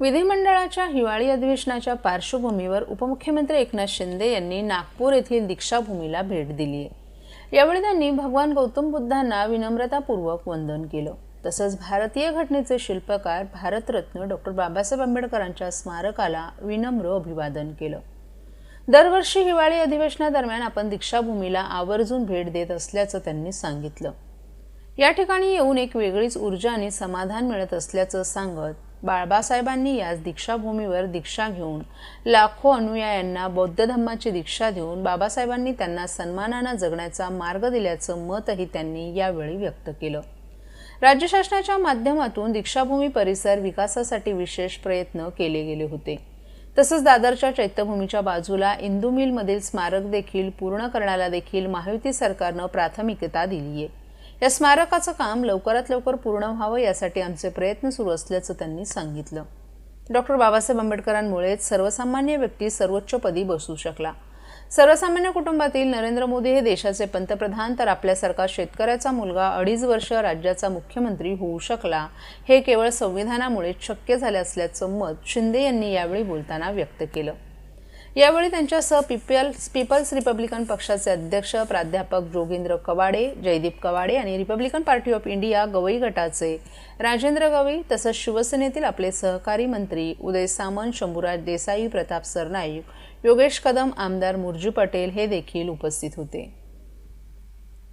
विधिमंडळाच्या हिवाळी अधिवेशनाच्या पार्श्वभूमीवर उपमुख्यमंत्री एकनाथ शिंदे यांनी नागपूर येथील दीक्षाभूमीला भेट दिली आहे. यावेळी त्यांनी भगवान गौतम बुद्धांना विनम्रतापूर्वक वंदन केलं. तसंच भारतीय घटनेचे शिल्पकार भारतरत्न डॉक्टर बाबासाहेब आंबेडकरांच्या स्मारकाला विनम्र अभिवादन केलं. दरवर्षी हिवाळी अधिवेशनादरम्यान आपण दीक्षाभूमीला आवर्जून भेट देत असल्याचं त्यांनी सांगितलं. या ठिकाणी येऊन एक वेगळीच ऊर्जा आणि समाधान मिळत असल्याचं सांगत बाळबासाहेबांनी याच दीक्षाभूमीवर दीक्षा घेऊन लाखो अनुयायांना बौद्ध धम्माची दीक्षा देऊन बाबासाहेबांनी त्यांना सन्मानानं जगण्याचा मार्ग दिल्याचं मतही त्यांनी यावेळी व्यक्त केलं. राज्य शासनाच्या माध्यमातून दीक्षाभूमी परिसर विकासासाठी विशेष प्रयत्न केले गेले होते. तसंच दादरच्या चैत्यभूमीच्या बाजूला इंदू मिलमधील स्मारक देखील पूर्ण करण्याला देखील महायुती सरकारनं प्राथमिकता दिली आहे या स्मारकाचं काम लवकरात लवकर पूर्ण व्हावं यासाठी आमचे प्रयत्न सुरू असल्याचं त्यांनी सांगितलं. डॉक्टर बाबासाहेब आंबेडकरांमुळेच सर्वसामान्य व्यक्ती सर्वोच्च पदी बसू शकला. सर्वसामान्य कुटुंबातील नरेंद्र मोदी हे देशाचे पंतप्रधान तर आपल्यासारखा शेतकऱ्याचा मुलगा अडीच वर्ष राज्याचा मुख्यमंत्री होऊ शकला हे केवळ संविधानामुळेच शक्य झाले असल्याचं मत शिंदे यांनी यावेळी बोलताना व्यक्त केलं. यावेळी त्यांच्यासह पीपल्स पीपल्स रिपब्लिकन पक्षाचे अध्यक्ष प्राध्यापक जोगेंद्र कवाडे जयदीप कवाडे आणि Republican party of India Gavai गटाचे राजेंद्र गवई तसंच शिवसेनेतील आपले सहकारी मंत्री उदय सामंत शंभूराज देसाई प्रताप सरनाईक योगेश कदम आमदार मुर्जू पटेल हे देखील उपस्थित होते.